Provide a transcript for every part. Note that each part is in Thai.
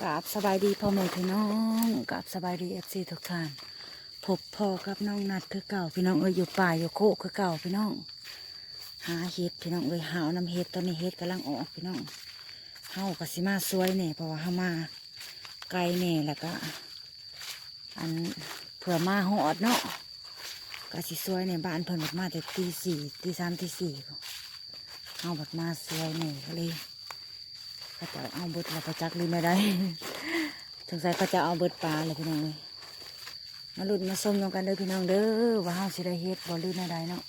กราบสบายดีพ่อแม่พี่น้องกราบสบายดีเอฟซีทุกท่านพบพ่อกับน้องนัดคือเก่าพี่น้องเอ้ยอยู่ป่าอยู่โคกคือเก่าพี่น้อง หาเห็ดพี่น้องเอ้ยหาวน้ำเห็ดตอนนี้เห็ดกำลังออกพี่น้องเฮาก็สิมาสวยเนี่ยเพราะว่าเฮามาไกลเนี่ยแล้วก็ อันเผื่อมาหอดเนาะก็สิสวยในบ้านเพิ่นบัดมาแต่ตีสี่ตีสามตีสี่เฮาบัดมาสวยเนี่ยก็เลย เขาจะเอาเบิดเราประจักษ์ลืมไม่ได้สงสัยเขาจะเอาเบิดปลาเลยพี่น้องเลยมาลุ้นมาส้มนำกันเด้อพี่น้องเด้อว่าเฮาสิได้เฮ็ดบ่ลืมไม่ได้เนาะ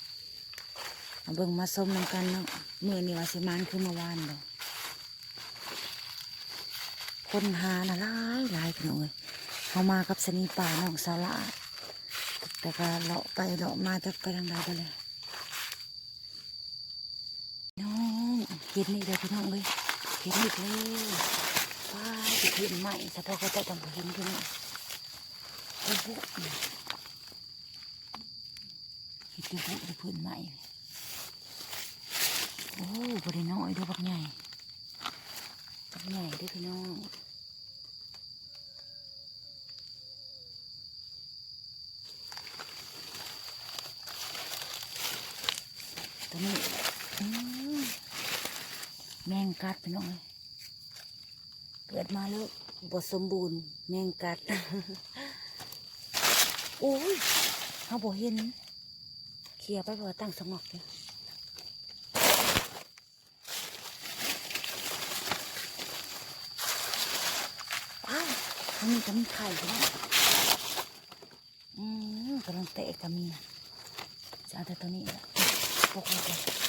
มาเบิ่งมาส้มนำกันเนาะมื้อนี้ว่าสิมานคือเมื่อวานเด้อคนหาน่ะหลายหลายพี่น้องเลยเฮามากับสนีป่าน้องสาวละแต่ก็เลาะไปเลาะมาจักไปทางใดไปเลยน้องเห็นนี่เด้อพี่น้องเลย ห็นอีกแล้วว้าวจะเห็นใหม่เฉพาะเขาจะต้องเห็นที่นี่โอ้โหเห็นตัวบุจะพื้นใหม่โอ้บริน้อยด้วยบักใหญ่บักใหญ่ด้วยพี่น้องตัวนี้ แมงกัดพี่น้องเอ้ยเกิดมาแล้วบทสมบูรณ์แมงกัดโอ้ยเขาบอกเห็นเคลียร์ไปบอกตั้งสงบเลยอ้าวทางนี้ก็มีไข่พี่น้องอืมกำลังเตะก็มีจะเอาแต่ตัวนี้แหละปกไว้ก่อน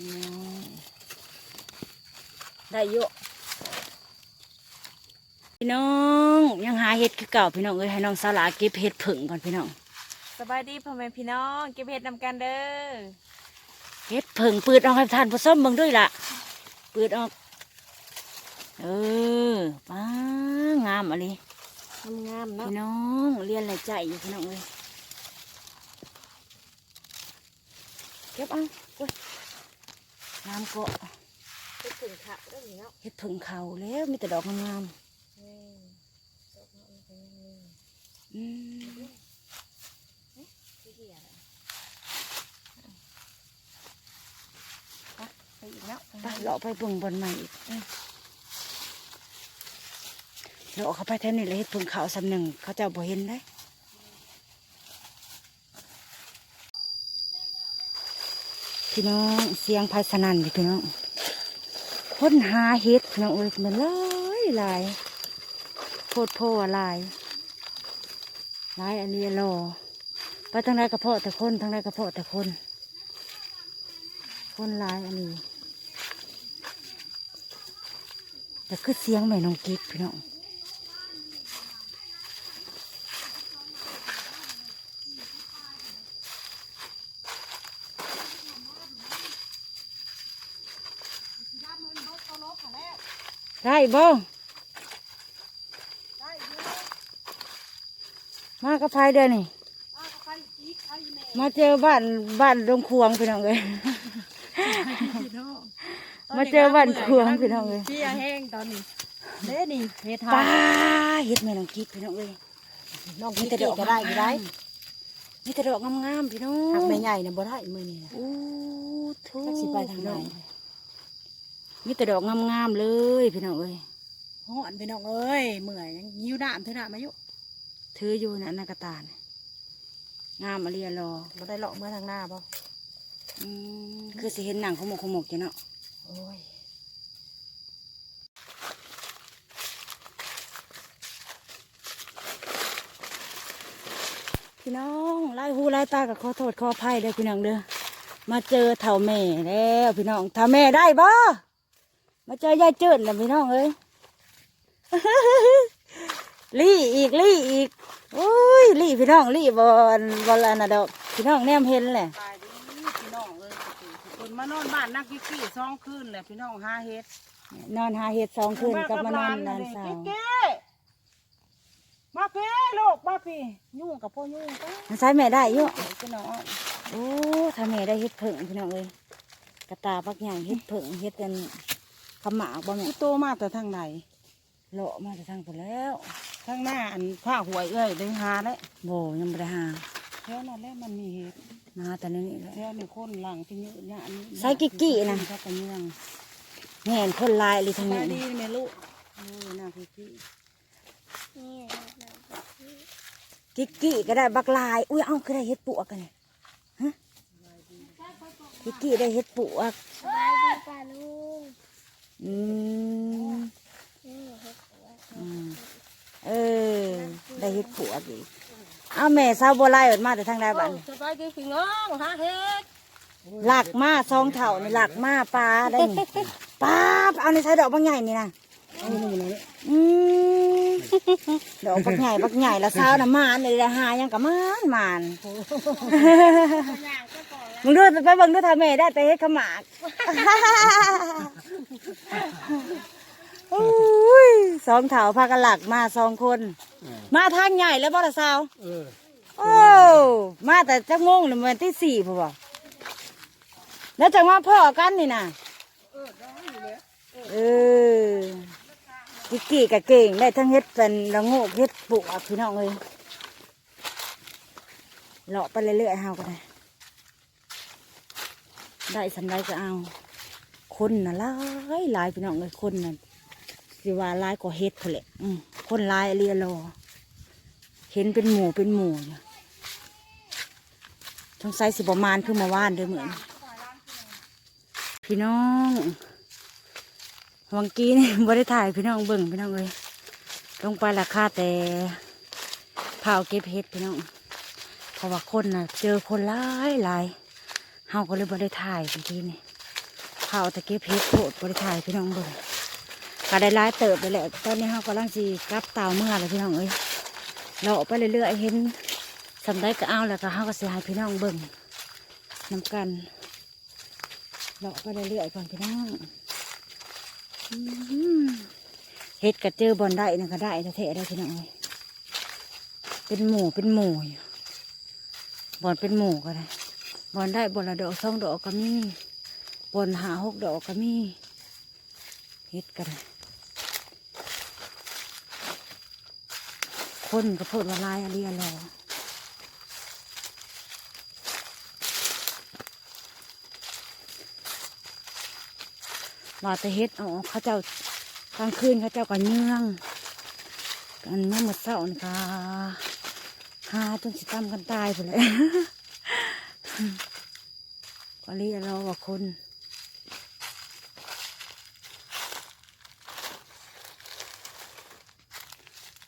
พี่น้องได้เยอะพี่น้องยังหาเห็ดคือเก่าพี่น้องเอ้ยให้น้องสาวหลาเก็บเห็ดผึ่งก่อนพี่น้องสบายดีพ่อแม่พี่น้องเก็บเห็ดนำกันเด้อเห็ดผึ่งปืดออกให้ทานผสมเบิ่งด้วยล่ะปืดออกเออป้างามอะไรงามๆเนาะพี่น้องเรียนอะไรใจอยู่พี่น้องเอ้ยเก็บเอา เว้ยงามเกาะไปถึงค่ะเรื่องนี้เนาะเห็ดผึ่งเขาแล้วมีแต่ดอกงามนี่ตกมาอีกแล้วนี่ๆอืมที่เหี้ยน่ะไปไปอีกเนาะไปเลาะไปเบิ่งบนใหม่อีกเลาะเข้าไปแถวนี้เลยเห็ดผึ่งขาวสำหนึ่งเขาเจะบ่เห็นได้ พี่น้องเสียงไพสนั่นดิพี่น้องค้นหาเห็ดพี่น้องเอ้ยมันหลายหลายโพดโพว่าหลายหลายอันนี้รอไปทางใดกระเพาะแต่คนทางใดกระเพาะแต่คน คนหลายอันนี้แต่คือเสียงแม่น้องกิ๊กพี่น้อง ได้บ่มากระพายเด้อนี่ มาเจอบ้านบ้านดงควงพี่น้องเลยมาเจอบ้านควงพี่น้องเลยพี่แห้งตอนนี้เด้นี่เห็ดป้าหาเฮ็ดแม่น้องกิ๊กพี่น้องเลยน้องพี่ตะดอกก็ได้ก็ได้มีแต่ดอกงามๆพี่น้องหักไม่ใหญ่นะบ่ได้มือนี่นะอู้ทูจักสิไปทางไหน มีแต่ดอกงามๆเลยพี่น้องเอ้ยฮ้อนพี่น้องเอ้ยเมื่อยยังยิ้วน้ำเท่าน้ำมายุถืออยู่นะนากระตาลงามมาเรียรอบ่ได้เลาะเมื่อทางหน้าบ่อืมคือสิเห็นหนังขมกขมกจ้ะเนาะโอ้ยพี่น้องไล่หูไล่ตากับขอโทษขออภัยเด้อพี่น้องเด้อมาเจอเถ่าแม่แล้วพี่น้องเถ่าแม่ได้บ่ มาเจอยายเจิดนะพี่น้องเอ้ยลี่อีกลี่อีกโอ้ยลี่พี่น้องลี่บอลบอลอันน่ะดอกพี่น้องแนมเห็นแหละตายดิพี่น้องเอ้ยคนมานอนบ้านนักกิ๊กกี้สองคืนแหละพี่น้องหาเฮ็ดนอนหาเห็ดสองคืนกับมานอนบ้นานสาวกิ๊กกี้มาพี่ลูกมาพี่ยุ่งกับพ่อยุ่งก็มันใช้แม่ได้อยุ่พี่น้องโอ้ถ้าแม่ได้เห็ดเผิงพี่น้องเอ้ยกระตาปักใหญ่เห็ดเผิงเห็ดกัน ขมากบ่แม่กูโตมาแต่ทางไหนเลาะมาจะทางไปแล้วทางหน้าอันผ้าหวยเอ้ยได้หาแล้วโบยังไม่ได้หาแถวนั้นแหละมันมีเห็ดมาแต่นี่แหละแถวนี้คนหลังที่เยอะเนี่ยอันนี้ใส่กิ๊กกี้น่ะถ้ากันยังแม่นคนลายเลยสทางบานี้ยดีแม่ลูกโอ้ยน่ากิ๊กกี้กิ๊กกี้ก็ได้บักลาย อุ้ยเอาก็ได้เห็ดปวกกันเนี่ยฮะกิ๊กกี้ได้เห็ดปวกสบายดีป่าลุง อืมนี่เฮ็ดหัวอืมเออ ได้เห็ดปวกอีกเอาแม่สาวบัวลายออกมาแต่ทางใดบ้านสบายดีพี่น้องหาเฮ็ดหลักมาซองเถ่านี่หลักมาปลาได้นี่ปลาเอาในใช้ดอกบางใหญ่นี่นะอืมดอกบักใหญ่บักใหญ่แล้วสาวน่ะมานเลยละหายังกับมานมาน มึงดูไปเบิ่งดูทำแม่ได้ไปเฮ็ดขาวหมากอุ้ยสองเถ่าพากันหลักมาสองคน มาทางใหญ่แล้วบ่ละสาวเออโอ้มาแต่จะงงเลยมันที่สี่พ่อบอกแล้วจะมาพ่อกันนี่นะเออกิกกี้กับเก่งได้ทั้งเฮ็ดเป็นละโงกเฮ็ดปลูกอะพี่น้องเลยเลาะไปเรื่อยๆเฮาก็ได้ ได้สำไรก็เอา คนน่ะหลายหลายพี่น้องเลยคนน่ะสิว่าหลายกว่าเฮ็ดเขาแหละอืมคนหลายเรียรอ เห็นเป็นหมู่เป็นหมู่อยู่สงสัยสิบมานคือเมาว่านเด้วยเหมือน พี่น้องวังกี้นี่บ่ได้ถ่ายพี่น้องเบิ่งพี่น้องเลยลงไปราคาแต่เผาเก็บเห็ดพี่น้องเพราะว่าคนน่ะ เจอคนหลายหลาย เฮาก็เลยบ่ได้ถ่ายเมื่อกี้นี่เผาต่เก็บเห็ดโพดบ่ได้ถ่ายพี่น้องเบิ่งก็ได้หลายเติบไปแหละตอนนี้เฮากำลังสิกลับเตาเมื่อเลยพี่น้องเอ้ยเราอกไปเรื่อยๆเห็นสำได้ก็เอาแล้วก็เฮาก็เสียหายพี่น้องเบิ่งน้ำกันเราอกไปเรื่อยๆก่อนพี่น้องอื้อหือเฮ็ดก็เจอบอลได้นะก็ได้แท้ๆได้พี่น้องเลยเป็นหมู่เป็นหมู่อยู่บอลเป็นหมู่ก็ได้ บอลได้บอลละดอกสองดอกก็มีบอลหาหกดอกก็มีเฮ็ดก็ได้คนก็พดว่าลายอะไรอะไรอว่าแต่เฮ็ดอ๋อเขาเจ้ากลางคืนเขาเจ้าก็เนื่องกันเมื่อหมดเศร้านี่ค่ะหาจนสิตำกันตายไปเลย ก็เรียกเราว่าคน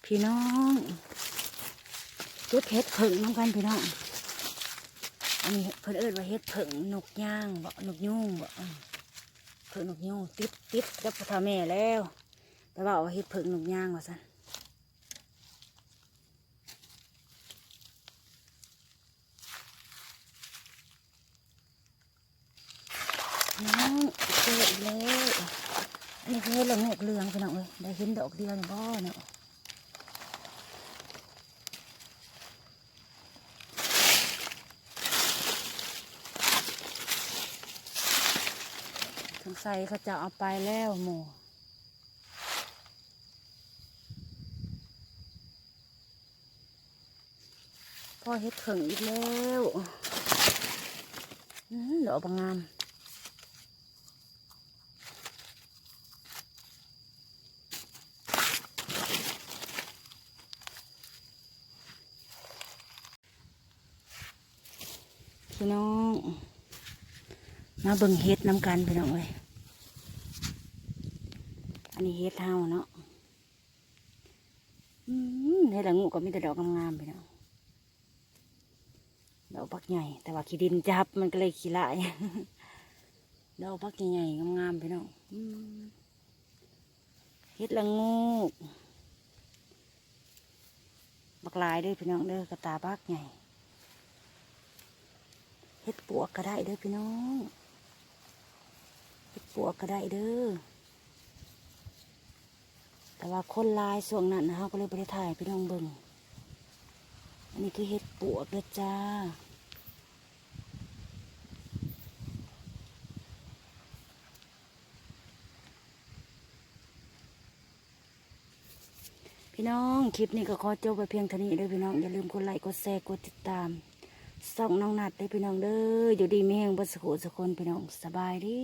พี่น้องเก็บเห็ดผึ่งน้ำกันพี่น้อง อันนี้เพิ่นเอิ้นว่าเห็ดผึ่งนกย่างบ่นกยูงบ่อืมผึ่งนกยูงติดติดกับพ่อแม่แล้ว แต่ว่าเอาเห็ดผึ่งนกย่างว่าซั่นองเจออีกแล้วอันนี้คือเห็ดละโงกเหลืองพี่น้องเอ้ยไดอกเดียวนี่บ่เนาะสงสัยเขาจะเอาไปแล้วหมูพ่อเฮ็ดเข่งอีกแล้วอื้อดอกบางงาม พี่น้อง มาเบิ่งเฮ็ดน้ำกันพี่น้องเอ้ยอันนี้เฮ็ดเฮาเนาะเฮ็ดละงูก็มีแต่ดอกงามๆพี่น้องดอกปักใหญ่ แต่ว่าขี้ดินจับมันก็เลยขี้ลายดอกปักใหญ่ๆงามๆพี่น้องเฮ็ดละงูบักลายด้อพี่น้องเด้อกระตาบักไง เฮ็ดปวกก็ได้เด้อพี่น้องเฮ็ดปวกก็ได้เด้อแต่ว่าคนลายส่วงนั้นนะฮะก็เลยไปถ่ายพี่น้องเบิ่งอันนี้คือเฮ็ดปวกเด้อจ้าพี่น้อง คลิปนี้ก็ขอจบไปเพียงเท่านี้เด้อพี่น้อง อย่าลืมกดไลค์กดแชร์กดติดตาม ส่องน้องนัดได้พี่น้องเด้ออยู่ดีมีแห่งบนสกุลสกลพี่น้องสบายดี